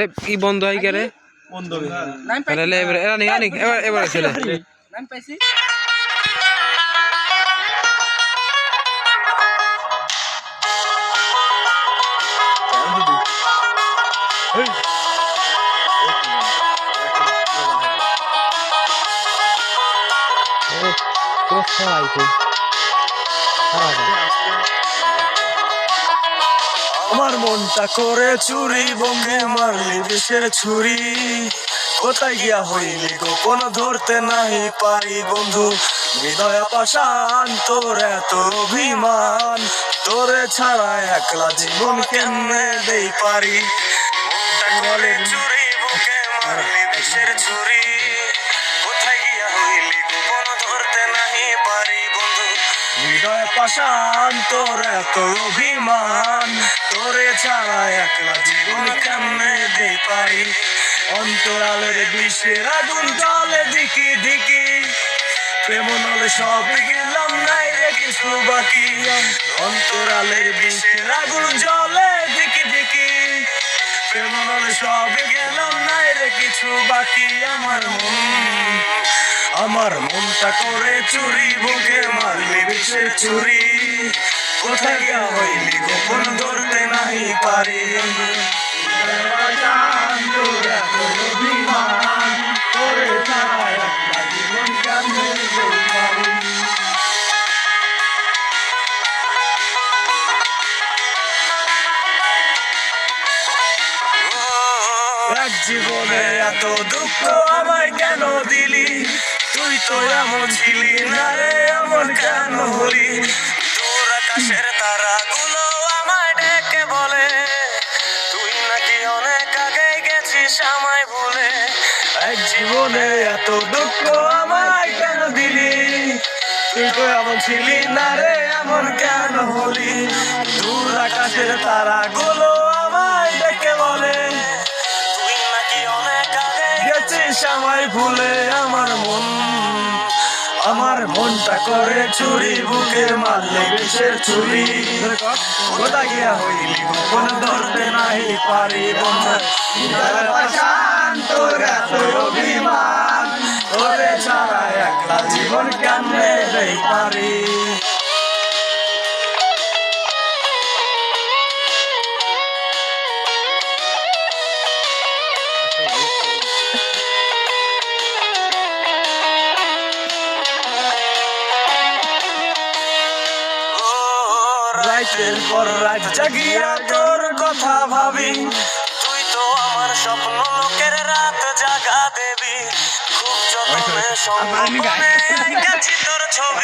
এ কি বন্ধ হয় রে? বন্ধ পাইছি। তাহলে এবার এরা এবার এবার নাম পাইছি। তো আমার মনটা করে চুরি, বঙ্গে মারলি বিষের ছুরি। কোথায় গিয়া হইলি গোপন ধরতে নাই পারি, বন্ধু? হৃদয় পাশান তোর এত অভিমান। তোরে ছাড়া একলা জীবন কেমনে দেই পারি? চুরি বুকে মারলি পাশান তোর এত অভিমান। তোরে ছাড়া একলা জীবন কেমনে দে পারি অন্তরালের বিষের আগুন জলে দিকি দিকি। প্রেম নলে সব গেলাম, নাই রে কিছু বাকি। অন্তরালের বিষের আগুন জলে দিকি দিকি। প্রেম নলে সব গেলাম, নাই রে কিছু বাকি। আমার মন, আমার মনটা করে চুরি, বুকে মারলি বিষের চুরি। কোথায় গিয়া হইলি, গোপন ধরতে যেতে পারি? এক জীবনে এত দুঃখ আমায় কেন দিলি তুই তো এমন ছিলি না রে, এমন কেন হলি এক জীবনে এত দুঃখ আমায় কেন দিলি? তুই তো এমন ছিলি না রে, এমন কেন হলি? দূর আকাশের তারাগুলো আমায় ডেকে বলে, তুই নাকি অনেক গেছিস আমায় ভুলে আমার মন। আমার মনটা করে চুরি বুকে মারলে বিষের চুরি। কোথা গিয়া হইলি? গোপন ধরতে নাই পারি বন্ধু তোর রাইতের পর রাত জাগিয়া তোর কথা ভাবি। তুই তো আমার স্বপ্ন লোকের রাত জাগা দেবি। খুব যত্নে সম্ভব গেছি তোর ছবি।